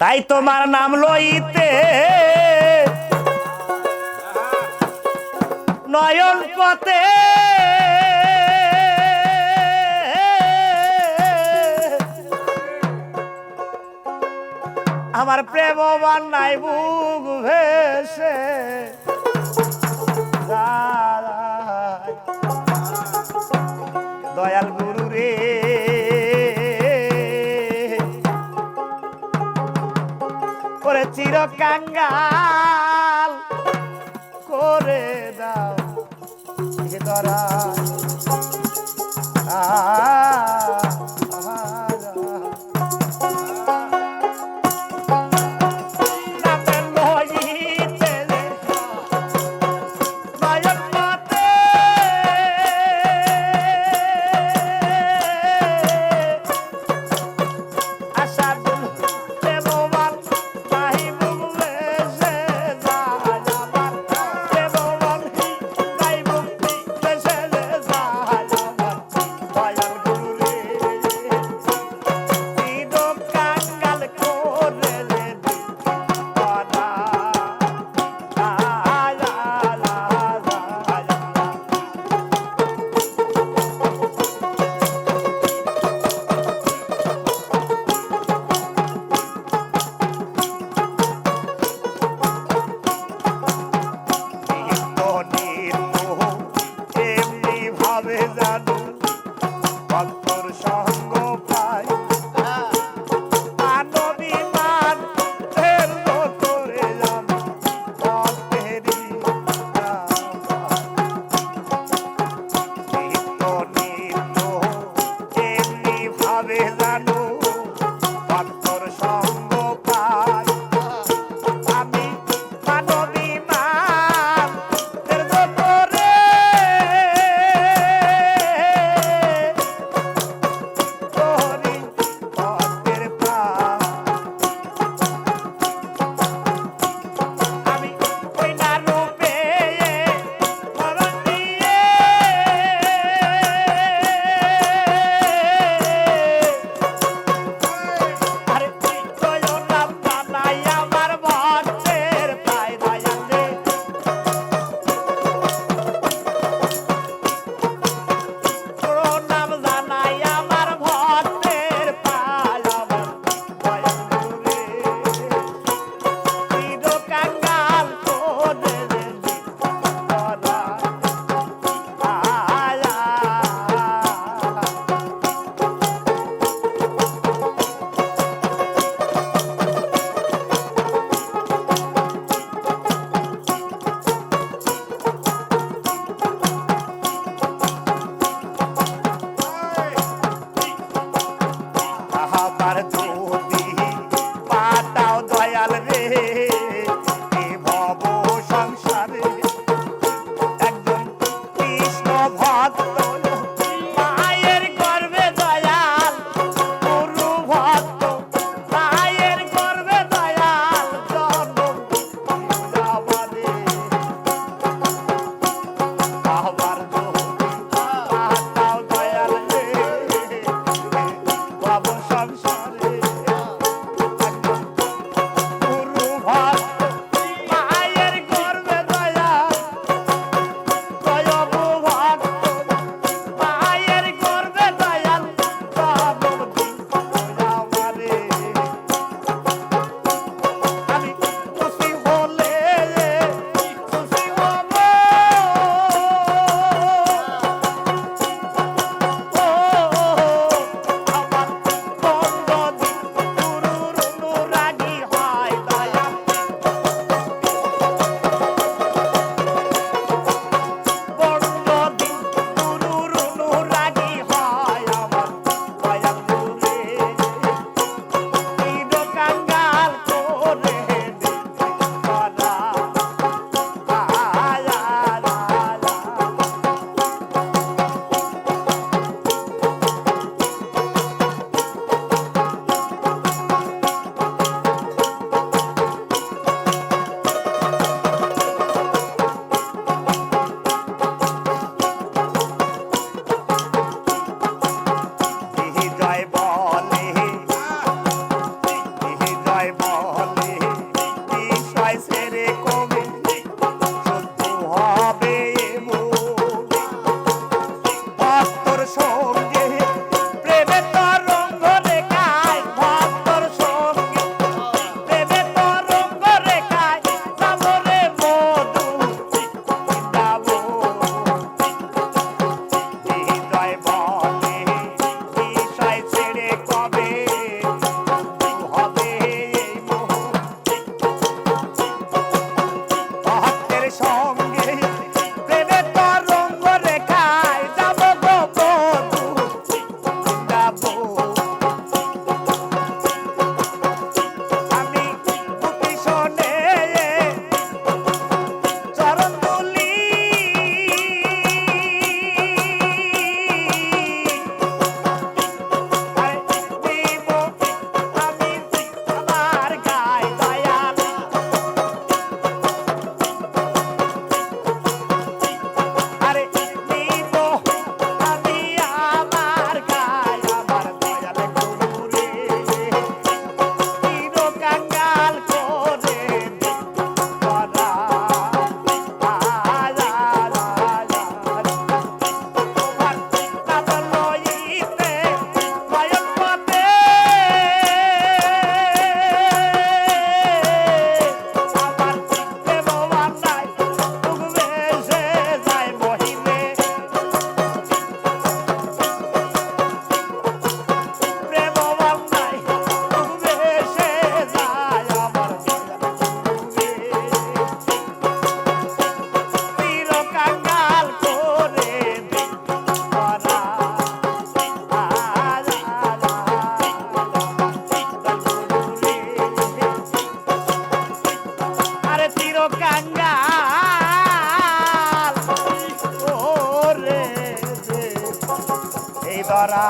তাই তোমার নাম লইতে নয়ন পথে। আমার প্রেমবান নাই বুক ভেসে। দয়াল গুরু রে করে চির কাঙ্গাল করে দাও ধরা আ, te ধরা